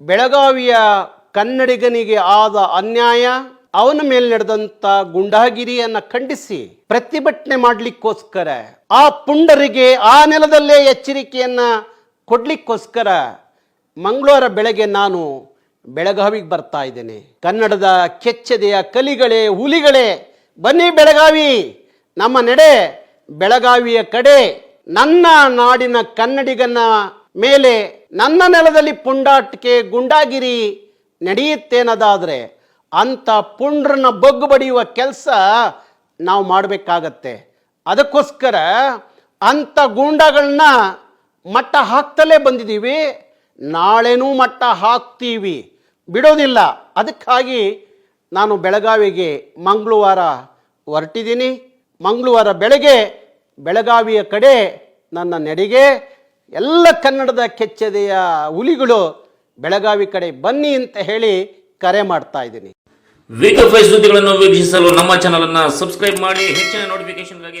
ಬೆಳಗಾವಿಯ ಕನ್ನಡಿಗನಿಗೆ ಆದ ಅನ್ಯಾಯ, ಅವನ ಮೇಲೆ ನಡೆದಂತ ಗುಂಡಾಗಿರಿಯನ್ನು ಖಂಡಿಸಿ ಪ್ರತಿಭಟನೆ ಮಾಡಲಿಕ್ಕೋಸ್ಕರ, ಆ ಪುಂಡರಿಗೆ ಆ ನೆಲದಲ್ಲೇ ಎಚ್ಚರಿಕೆಯನ್ನ ಕೊಡ್ಲಿಕ್ಕೋಸ್ಕರ ಮಂಗಳವಾರ ಬೆಳಗ್ಗೆ ನಾನು ಬೆಳಗಾವಿಗೆ ಬರ್ತಾ ಇದ್ದೇನೆ. ಕನ್ನಡದ ಕೆಚ್ಚದೆಯ ಕಲಿಗಳೇ, ಹುಲಿಗಳೇ, ಬನ್ನಿ ಬೆಳಗಾವಿ! ನಮ್ಮ ನಡೆ ಬೆಳಗಾವಿಯ ಕಡೆ ನನ್ನ ನಾಡಿನ ಕನ್ನಡಿಗನ ಮೇಲೆ ನನ್ನ ನೆಲದಲ್ಲಿ ಪುಂಡಾಟಿಕೆ ಗುಂಡಾಗಿರಿ ನಡೆಯುತ್ತೇನದಾದರೆ ಅಂಥ ಪುಂಡ್ರನ್ನ ಬಗ್ಗು ಬಡಿಯುವ ಕೆಲಸ ನಾವು ಮಾಡಬೇಕಾಗತ್ತೆ. ಅದಕ್ಕೋಸ್ಕರ ಅಂಥ ಗೂಂಡಗಳನ್ನ ಮಟ್ಟ ಹಾಕ್ತಲೇ ಬಂದಿದ್ದೀವಿ. ನಾಳೆನೂ ಮಟ್ಟ ಹಾಕ್ತೀವಿ. ಬಿಡೋದಿಲ್ಲ. ಅದಕ್ಕಾಗಿ ನಾನು ಬೆಳಗಾವಿಗೆ ಮಂಗಳವಾರ ಹೊರಟಿದ್ದೀನಿ. ಮಂಗಳವಾರ ಬೆಳಗ್ಗೆ ಬೆಳಗಾವಿಯ ಕಡೆ ನನ್ನ ನಡೆಗೆ ಎಲ್ಲ ಕನ್ನಡದ ಕೆಚ್ಚದೆಯ ಹುಲಿಗಳು ಬೆಳಗಾವಿ ಕಡೆ ಬನ್ನಿ ಅಂತ ಹೇಳಿ ಕರೆ ಮಾಡ್ತಾ ಇದ್ದೀನಿ. ವೇಗ ಸುದ್ದಿಗಳನ್ನು ವೀಕ್ಷಿಸಲು ನಮ್ಮ ಚಾನಲ್ ಅನ್ನು ಸಬ್ಸ್ಕ್ರೈಬ್ ಮಾಡಿ, ಹೆಚ್ಚಿನ ನೋಟಿಫಿಕೇಶನ್ಗಾಗಿ